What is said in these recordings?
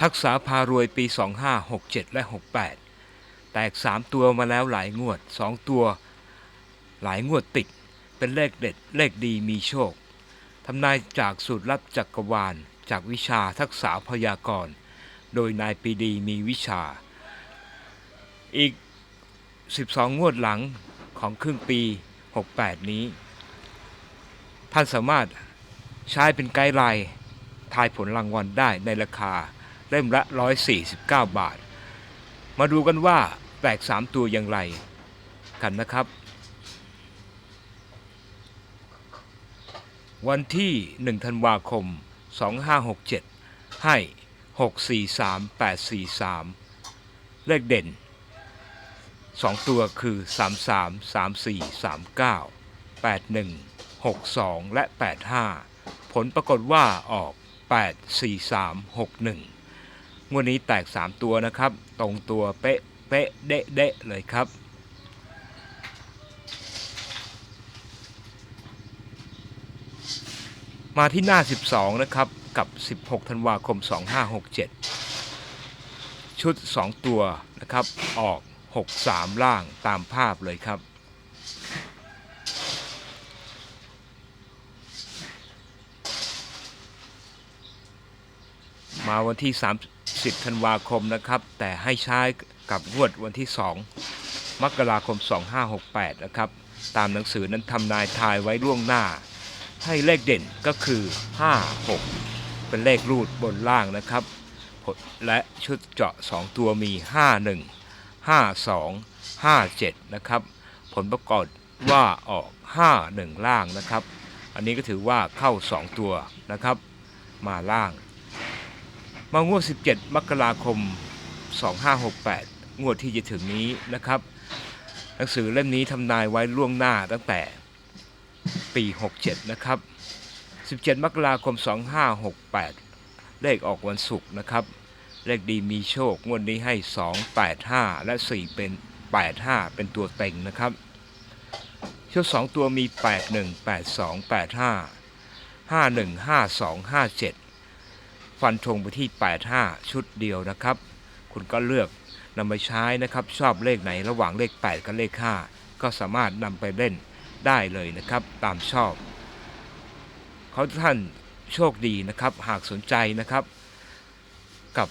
ทักษะพารวยปี 2567 และ 68 แตก 3 ตัวมาแล้วหลายงวด 2 ตัว หลายงวดติด เป็นเลขเด็ด เลขดีมีโชคทำนายจากสูตรลับจักกรวาล จากวิชาทักษะพยากรณ์ โดยนายปีดีมีวิชา อีก 12 งวดหลังของครึ่งปี 68 นี้ ท่านสามารถใช้เป็นไกด์ไลน์ทายผลรางวัลได้ในราคา เล่มละ 149 บาท มาดูกันว่าแตก 3 ตัวอย่างไรกันนะครับ วันที่ 1 ธันวาคม 2567 ให้ 643843 เลขเด่น 2 ตัวคือ 33 34 39 81 62 และ 85 ผลปรากฏว่าออก 8 4 3 6 1 งวดนี้แตก 3 ตัวนะครับ ตรงตัวเป๊ะเป๊ะเดะเดะเลยครับมาที่หน้า 12 นะครับ กับ 16 ธันวาคม 2567 ชุด 2 ตัวนะครับ ออก 63 ล่างตามภาพเลยครับ มาวันที่ 30 ธันวาคมนะครับ แต่ให้ใช้กับงวดวันที่ 2 มกราคม 2568 นะครับ ตามหนังสือนั้นทำนายทายไว้ล่วงหน้า ให้เลขเด่นก็คือ 5 6 เป็นเลขรูดบนล่างนะครับผลและชุดเจาะ 2 ตัวมี 5 1 5 2 5 7 นะครับ ผลประกอบว่าออก 5 1 ล่างนะครับ อันนี้ก็ถือว่าเข้า 2 ตัวนะครับ มาล่าง มางวด 17 มกราคม 2568 งวดที่จะถึงนี้นะครับ หนังสือเล่มนี้ทำนายไว้ล่วงหน้าตั้งแต่ปี 67 นะครับ 17 มกราคม 2568 เลขออกวันศุกร์นะครับ เลขดีมีโชค งวดนี้ให้ 2 8 5 และ 4 เป็น 8 5 เป็นตัวเต็งนะครับ ชุด 2 ตัวมี 8 1 8 2 8 5 5 1 5 2 5 7 ฟันธงไปที่ 85 ชุดเดียวนะครับ คุณก็เลือกนำไปใช้นะครับ ชอบเลขไหนระหว่างเลข 8 กับเลข 5 ก็สามารถนำไปเล่นได้เลยนะครับ ตามชอบ เขาท่านโชคดีนะครับ หากสนใจนะครับ กับ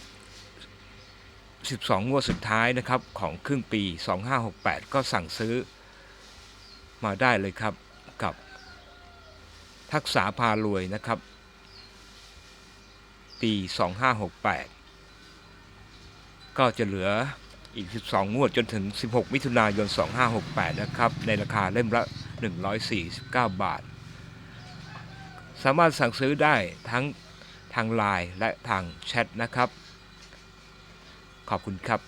12 งวดสุดท้ายนะครับ ของครึ่งปี 2568 ก็สั่งซื้อมาได้เลยครับกับทักษะพารวยนะครับ ปี 2568 ก็จะเหลืออีก 12 งวดจนถึง 16 มิถุนายน 2568 นะครับ ในราคาเล่มละ 149 บาท สามารถสั่งซื้อได้ทั้งทางไลน์และทางแชทนะครับ ขอบคุณครับ